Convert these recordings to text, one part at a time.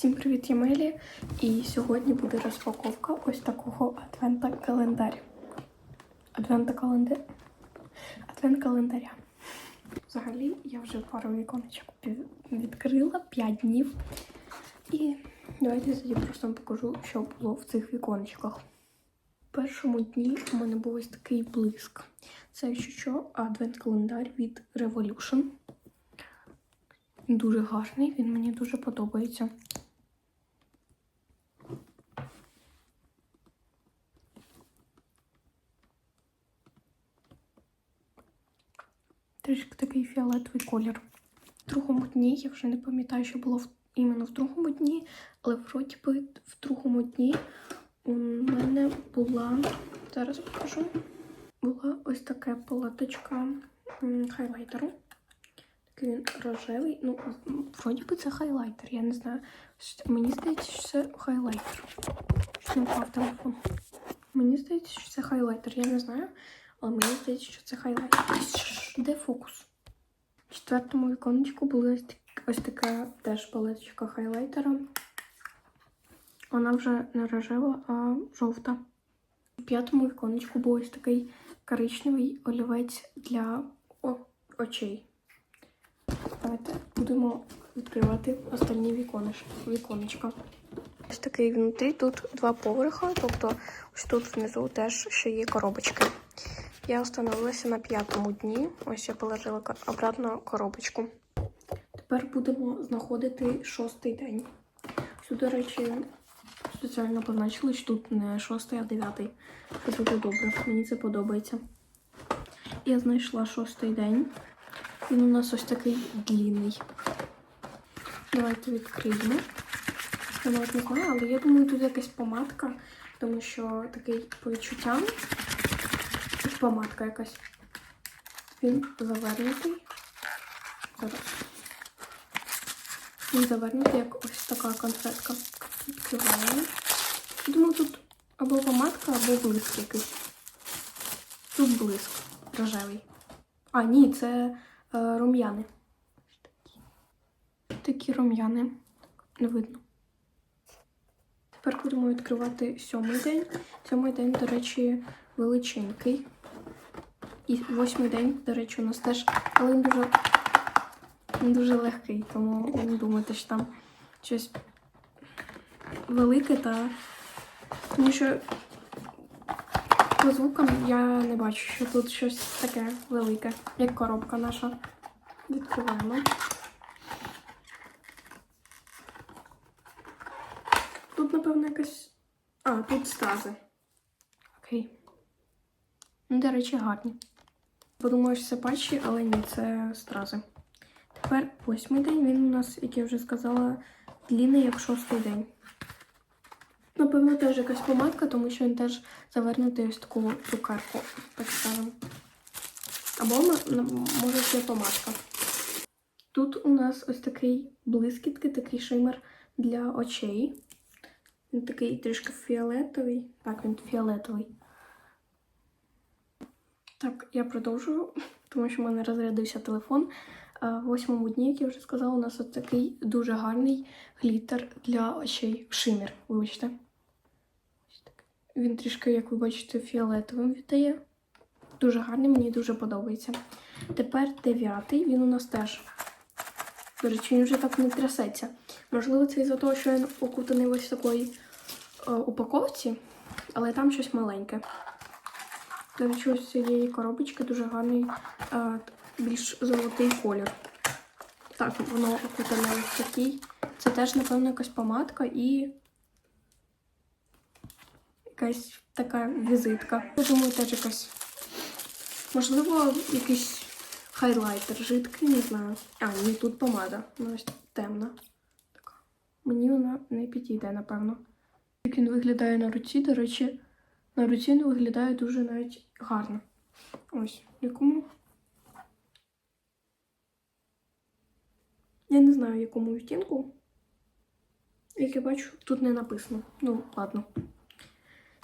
Всім привіт, я Мелі. І сьогодні буде розпаковка ось такого адвента календаря. Адвента календар. Адвент календаря. Взагалі, я вже пару віконечок відкрила 5 днів. І давайте тоді просто вам покажу, що було в цих віконечках. В першому дні у мене був ось такий блиск. Це якщо що, адвент календар від Revolution. Дуже гарний, він мені дуже подобається. Трішки такий фіолетовий колір. В другому дні я вже не пам'ятаю, що було в, іменно в другому дні, але вроді би в другому дні у мене була. Зараз покажу. Була ось така палаточка хайлайтеру. Такий він рожевий. Ну, вроді би це хайлайтер, я не знаю. Мені здається, що це хайлайтер. Що Не впав телефон. Мені здається, що це хайлайтер, я не знаю. Але мені здається, що це хайлайтер. Де фокус? В четвертому віконечку була ось, така теж палеточка хайлайтера. Вона вже не рожева, а жовта. У п'ятому віконечку був ось такий коричневий олівець для очей. Давайте будемо відкривати останні віконечка. Ось такий внутрі, тут два поверхи, тобто ось тут внизу теж ще є коробочки. Я остановилася на п'ятому дні. Ось я положила обратно коробочку. Тепер будемо знаходити шостий день. Сюди, до речі, спеціально позначили, що тут не шостий, а дев'ятий. Це дуже добре. Мені це подобається. Я знайшла шостий день. Він у нас ось такий длінний. Давайте відкриємо. Але я думаю, тут якась помадка, тому що такий по відчуттям помадка якась. Він завернутий. Зараз. Він завернутий, як ось така конфетка. Відкриваємо. Думаю, тут або помадка, або блиск якийсь. Тут блиск рожевий. А, ні, це е, рум'яни. Такі рум'яни. Не видно. Тепер будемо відкривати сьомий день. Сьомий день, до речі, величенький. І восьмий день, до речі, у нас теж, але він дуже, він дуже легкий, тому не думайте, що там щось велике та. Тому що по звукам я не бачу, що тут щось таке велике, як коробка наша. Відкриваємо. Тут, напевно, якась. А, тут стази. Окей. Ну, до речі, гарні. Подумаю, що це патчі, але ні, це стрази. Тепер восьмий день, він у нас, як я вже сказала, длінний, як шостий день. Напевно, теж якась помадка, тому що він теж завернутий ось таку цукерку. Скажемо. Або може це помадка. Тут у нас ось такий блискітки, такий шимер для очей. Він такий трішки фіолетовий. Так, він фіолетовий. Так, я продовжую, тому що в мене розрядився телефон. В восьмому дні, як я вже сказала, у нас ось такий дуже гарний глітер для очей. Шимір, вибачте. Він трішки, як ви бачите, фіолетовим віддає. Дуже гарний, мені дуже подобається. Тепер дев'ятий, він у нас теж. До речі, він вже так не трясеться. Можливо, це із-за того, що він окутаний ось в такої е, упаковці, але там щось маленьке. До ось цієї коробочки дуже гарний, е, більш золотий колір. Так, воно окутане ось такий. Це теж, напевно, якась помадка і якась така візитка. Я думаю, теж якась. Можливо, якийсь хайлайтер жидкий, не знаю. А, ні, тут помада. Вона ось темна. Така. Мені вона не підійде, напевно. Як він виглядає на руці, до речі, на руці він виглядає дуже навіть гарно. Ось, якому. Я не знаю, якому відтінку. Як я бачу, тут не написано. Ну, ладно.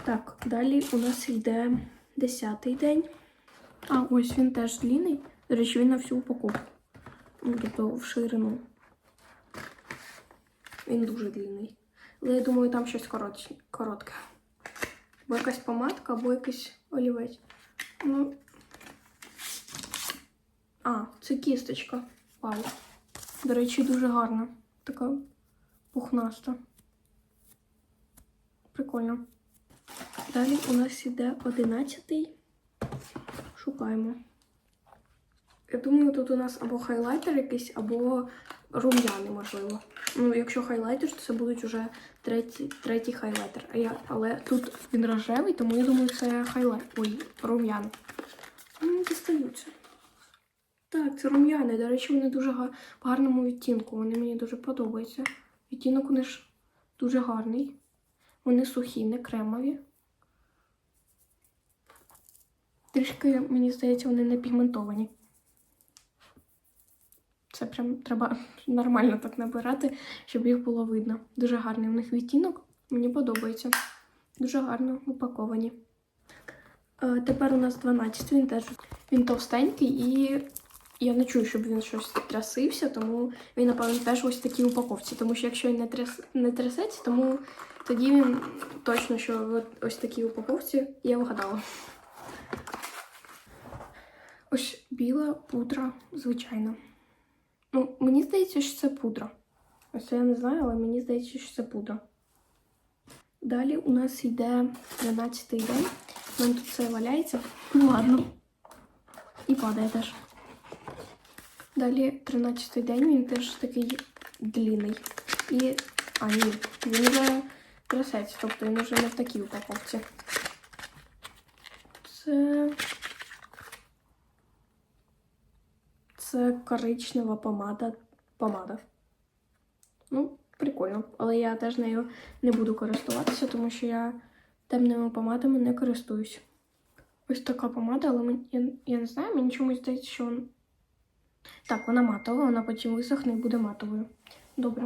Так, далі у нас йде десятий день. А, ось він теж длінний. До речі, він на всю упаковку. Тобто в ширину. Він дуже длинний. Але я думаю, там щось коротке. Або якась помадка, або якийсь олівець. Ну. А, це кісточка. Вау. До речі, дуже гарна. Така пухнаста. Прикольно. Далі у нас іде одинадцятий. Шукаємо. Я думаю, тут у нас або хайлайтер якийсь, або рум'яни, можливо. Ну, якщо хайлайтер, то це будуть уже третій, третій хайлайтер. А я, але тут він рожевий, тому я думаю, це хайлайтер. Ой, рум'яни. Ну, дістаються. Так, це рум'яни. До речі, вони дуже в гарному відтінку. Вони мені дуже подобаються. Відтінок у них дуже гарний. Вони сухі, не кремові. Трішки, мені здається, вони не пігментовані. Це прям треба нормально так набирати, щоб їх було видно. Дуже гарний у них відтінок. Мені подобається. Дуже гарно упаковані. Е, тепер у нас 12, він теж він товстенький і я не чую, щоб він щось трясився, тому він, напевно, теж ось в такій упаковці. Тому що якщо він не, тряс... не трясеться, тому тоді він точно, що ось в такій упаковці я вгадала. Ось біла пудра, звичайно. Ну, мені здається, що це пудра. Ось я не знаю, але мені здається, що це пудра. Далі у нас йде 12-й день. У мене тут все валяється. Ну ладно. І падає теж. Далі 13-й день, він теж такий длинний. І. А, ні, він вже трясеться, тобто він вже не в такій упаковці. Це. Це коричнева помада. Помада. Ну, прикольно. Але я теж нею не буду користуватися, тому що я темними помадами не користуюсь. Ось така помада, але мен- я, я не знаю, мені чомусь здається, що вон- так, вона матова, вона потім висохне і буде матовою. Добре.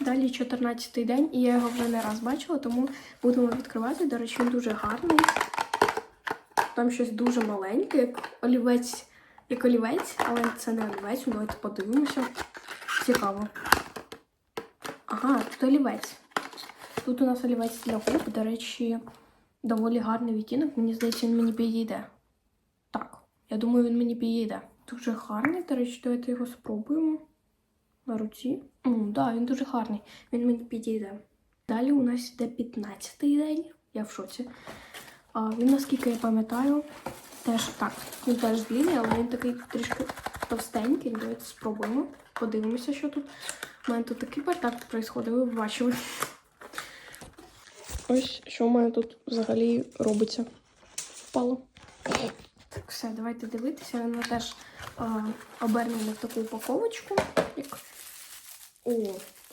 Далі 14-й день, і я його вже не раз бачила, тому будемо відкривати. До речі, він дуже гарний. Там щось дуже маленьке, як олівець, як олівець, але це не олівець, давайте подивимося. Цікаво. Ага, тут олівець. Тут у нас олівець для губ, до речі, доволі гарний відтінок. Мені здається, він мені підійде. Так, я думаю, він мені підійде. Дуже гарний, до речі, давайте його спробуємо. На руці. Так, да, він дуже гарний. Він мені підійде. Далі у нас йде 15-й день. Я в шоці. Він, наскільки я пам'ятаю, теж так. Він теж длинний, але він такий трішки товстенький. Давайте спробуємо. Подивимося, що тут. У мене тут такий бардак відбувається, ви бачили. Ось що в мене тут взагалі робиться. Впало. Так, все, давайте дивитися. Воно теж а, обернено в таку упаковочку. Як... О,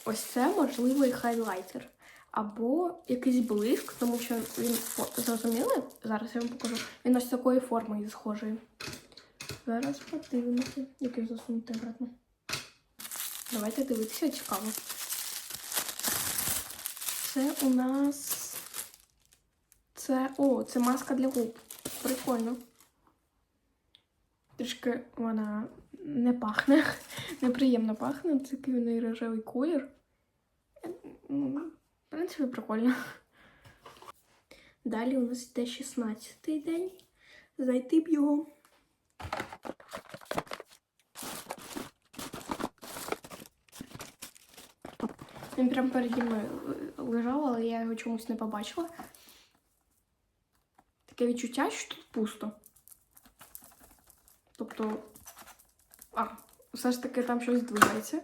ось це можливий хайлайтер. Або якийсь блиск, тому що він о, зрозуміли? Зараз я вам покажу. Він ось такої форми схожий. Зараз подивимося, який засунути обратно. Давайте дивитися, цікаво. Це у нас. Це. О, це маска для губ. Прикольно. Трішки вона не пахне. Неприємно пахне. Такий у рожевий колір. В принципі, прикольно. Далі у нас йде 16-й день. Зайти б його. Він прям переді мною лежав, але я його чомусь не побачила. Таке відчуття, що тут пусто. Тобто. А, все ж таки там щось двигається.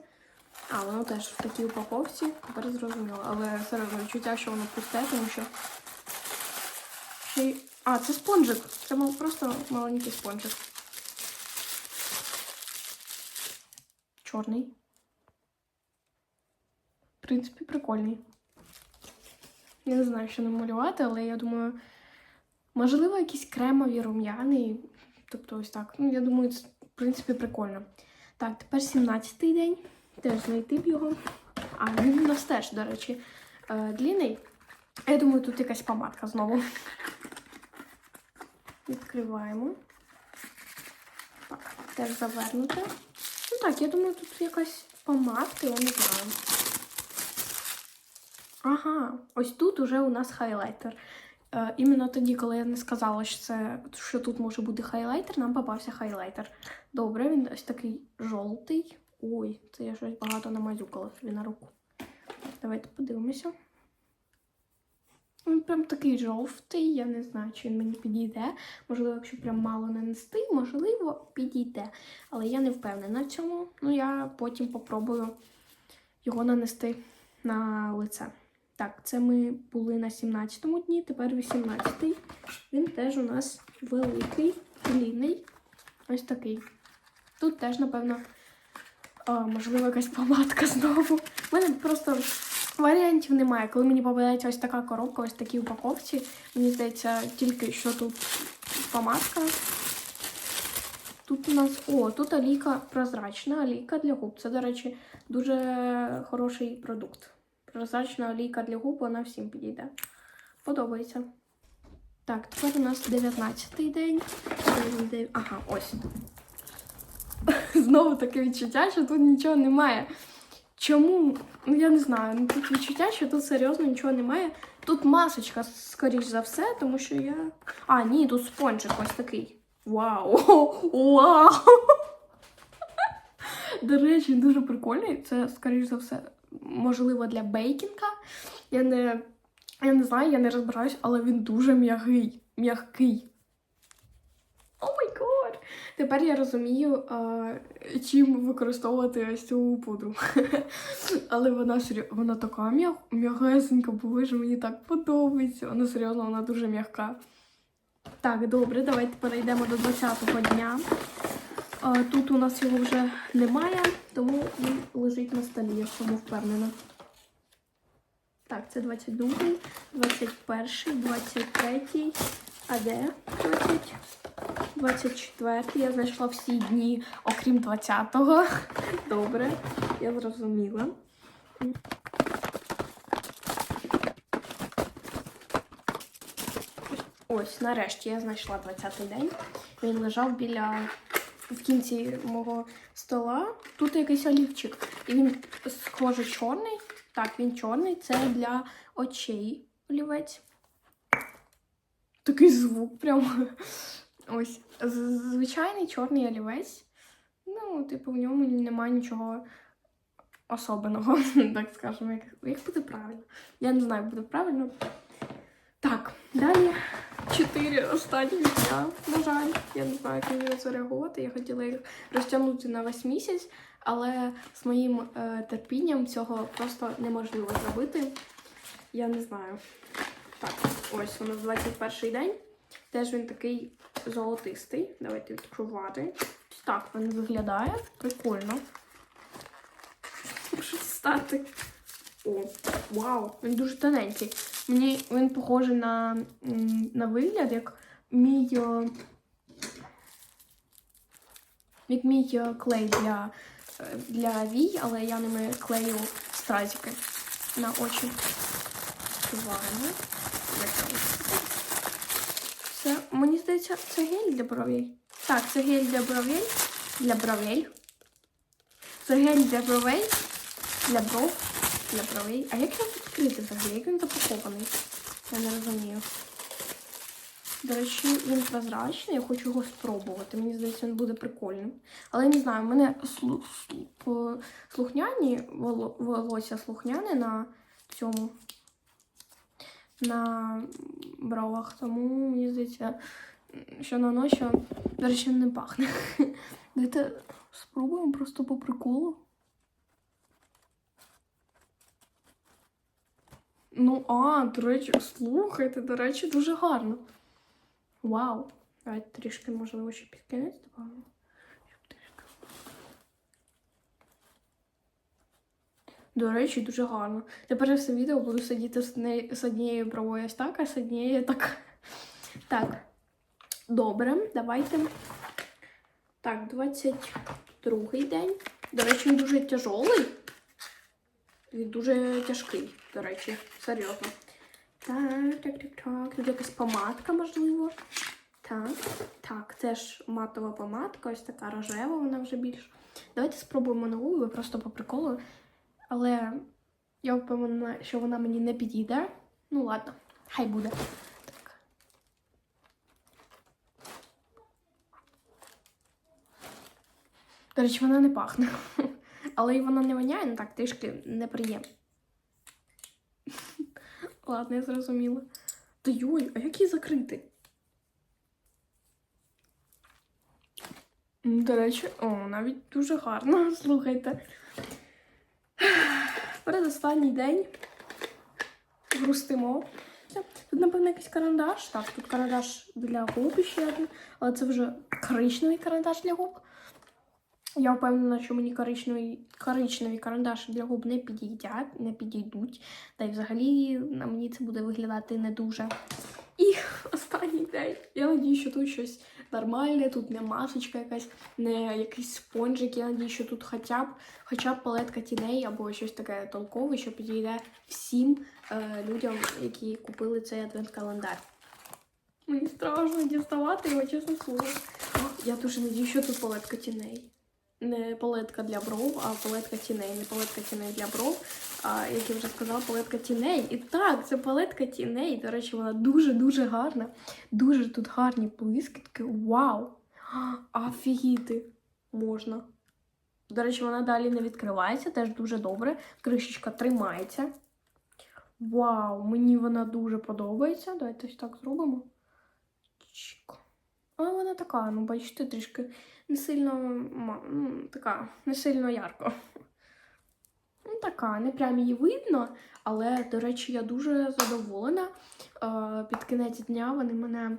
А, воно теж в такій упаковці, тепер зрозуміло. Але все одно відчуття, що воно пусте, тому що. А, це спонжик. Це мав просто маленький спонжик. Чорний. В принципі, прикольний. Я не знаю, що намалювати, але я думаю, можливо, якісь кремові рум'яни. Тобто ось так. Ну, я думаю, це в принципі прикольно. Так, тепер 17-й день. Теж знайти б його. А, він у нас теж, до речі, е, длінний. Я думаю, тут якась помадка знову. Відкриваємо. Так. теж завернуте. Ну так, я думаю, тут якась помадка, я не знаю. Ага, ось тут уже у нас хайлайтер. Е, іменно тоді, коли я не сказала, що, це, що тут може бути хайлайтер, нам попався хайлайтер. Добре, він ось такий жовтий. Ой, це я щось багато намазюкала собі на руку. Давайте подивимося. Він прям такий жовтий, я не знаю, чи він мені підійде. Можливо, якщо прям мало нанести, можливо, підійде. Але я не впевнена в цьому. Ну, я потім попробую його нанести на лице. Так, це ми були на 17-му дні, тепер 18-й. Він теж у нас великий, длинний. Ось такий. Тут теж, напевно, а, можливо, якась помадка знову. У мене просто варіантів немає. Коли мені попадається ось така коробка, ось такі упаковці, мені здається, тільки що тут помадка. Тут у нас. О, тут олійка прозрачна, олійка для губ. Це, до речі, дуже хороший продукт. Прозрачна олійка для губ, вона всім підійде. Подобається. Так, тепер у нас 19-й день. Ага, ось. Знову таке відчуття, що тут нічого немає. Чому? Ну я не знаю. Ну тут відчуття, що тут серйозно нічого немає. Тут масочка, скоріш за все, тому що я. А, ні, тут спонжик ось такий. Вау! Вау! До речі, дуже прикольний. Це, скоріш за все, можливо, для бейкінга. Я не, я не знаю, я не розбираюсь, але він дуже м'ягий. М'ягкий. Тепер я розумію, чим використовувати ось цю пудру. Але вона вона така м'яг- м'ягесенька, боже, мені так подобається. Вона серйозно, вона дуже м'яка. Так, добре, давайте перейдемо до 20-го дня. Тут у нас його вже немає, тому він лежить на столі, я в цьому впевнена. Так, це 22-й, 21-й, 23-й. А де 20? 24-й. Я знайшла всі дні, окрім 20-го. Добре, я зрозуміла. Ось, нарешті я знайшла 20-й день. Він лежав біля в кінці мого стола. Тут якийсь олівчик. І він схоже чорний. Так, він чорний. Це для очей олівець. Такий звук прям. Ось. Звичайний чорний олівець. Ну, типу, в ньому немає нічого особеного, так скажемо, як, як буде правильно. Я не знаю, як буде правильно. Так, далі чотири останні дня. На жаль, я не знаю, як мені на це реагувати. Я хотіла їх розтягнути на весь місяць, але з моїм е, терпінням цього просто неможливо зробити. Я не знаю. Так, ось у нас 21 день. Теж він такий золотистий. Давайте відкривати. Так він виглядає. Прикольно. Що стати? О, вау, він дуже тоненький. Мені він похожий на, на вигляд, як мій. о, Як мій о, клей для, е, для вій, але я ними клею стразики на очі. Відкриваємо. Це, мені здається, це гель для бровей. Так, це гель для бровей. Для бровей. Це гель для бровей. Для бров. Для бровей. А як його відкрити взагалі? Як він запакований? Я не розумію. До речі, він прозрачний, я хочу його спробувати. Мені здається, він буде прикольним. Але я не знаю, в мене слу- слу- слухняні волосся слухняне на цьому. На бровах, тому мені здається, що на ночі, до речі, не пахне. Давайте спробуємо просто по приколу. Ну, а, до речі, слухайте, до речі, дуже гарно. Вау. Давайте трішки, можливо, ще під кінець добавимо. Щоб трішки. До речі, дуже гарно. Тепер я все відео буду сидіти з, однією бровою ось так, а з однією так. Так. Добре, давайте. Так, 22 день. До речі, він дуже тяжолий. Він дуже тяжкий, до речі, серйозно. Так, так, так, так. Тут якась помадка, можливо. Так, так, це ж матова помадка, ось така рожева, вона вже більш. Давайте спробуємо нову, ви просто по приколу. Але я впевнена, що вона мені не підійде. Ну ладно, хай буде. Так. До речі, вона не пахне. Але і вона не воняє, ну так трішки неприємно. Ладно, я зрозуміла. Та йой, а як її закрити? До речі, о, навіть дуже гарно, слухайте. Передостанній день. Грустимо. Тут, напевно, якийсь карандаш. Так, тут карандаш для губ ще один, але це вже коричневий карандаш для губ. Я впевнена, що мені коричневі, коричневі карандаші для губ не підійдять, не підійдуть. Та й взагалі на мені це буде виглядати не дуже. І останній день. Я надію, що тут щось нормальне, тут не масочка якась, не якийсь спонжик. Я надію, що тут хоча б, хоча б палетка тіней або щось таке толкове, що підійде всім е, людям, які купили цей адвент-календар. Мені страшно діставати його, чесно слово. Я дуже надію, що тут палетка тіней. Не палетка для бров, а палетка тіней. Не палетка тіней для бров, а як я вже сказала, палетка тіней. І так, це палетка тіней. До речі, вона дуже-дуже гарна. Дуже тут гарні блискітки. Вау! Офігіти можна. До речі, вона далі не відкривається, теж дуже добре. Кришечка тримається. Вау, мені вона дуже подобається. Давайте ось так зробимо. Але вона така, ну, бачите, трішки не сильно ну, така, не сильно ярко. Ну, така, не прям її видно, але, до речі, я дуже задоволена. Е, під кінець дня вони мене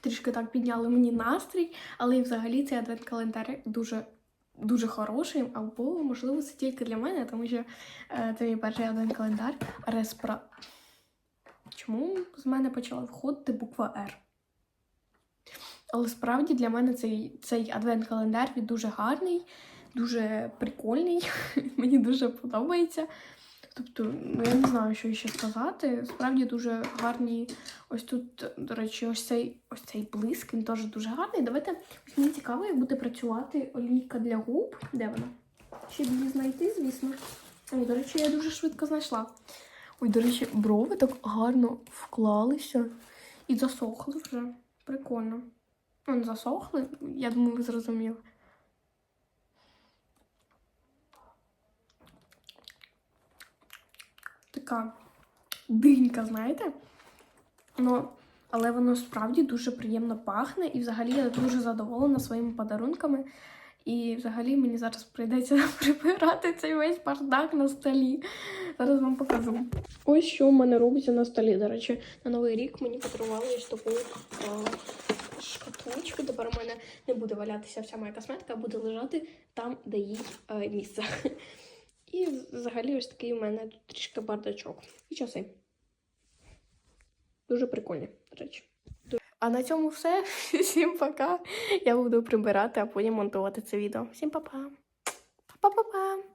трішки так підняли мені настрій, але і взагалі цей адвент-календар дуже. Дуже хороший, або, можливо, це тільки для мене, тому що е, це мій перший адвент-календар. Респра. Чому з мене почала виходити буква Р? Але справді для мене цей, цей адвент-календар він дуже гарний, дуже прикольний. Мені дуже подобається. Тобто, ну я не знаю, що ще сказати. Справді дуже гарні. Ось тут, до речі, ось цей ось цей блиск, він теж дуже гарний. Давайте ось мені цікаво, як буде працювати олійка для губ. Де вона? Ще її знайти, звісно. Ой, до речі, я дуже швидко знайшла. Ой, до речі, брови так гарно вклалися і засохли вже. Прикольно. Вон засохли, я думаю, ви зрозуміли. Така динька, знаєте? Ну, але воно справді дуже приємно пахне, і взагалі я дуже задоволена своїми подарунками. І взагалі мені зараз прийдеться прибирати цей весь бардак на столі. Зараз вам покажу. Ось що в мене робиться на столі. До речі, на новий рік мені подарували таку а, шкатулочку. Тепер у мене не буде валятися вся моя косметика, а буде лежати там, де їй е, місце. І взагалі ось такий у мене тут трішки бардачок. І часи. Дуже прикольні, речі. А на цьому все. Всім пока. Я буду прибирати, а потім монтувати це відео. Всім па-па. Па-па-па-па.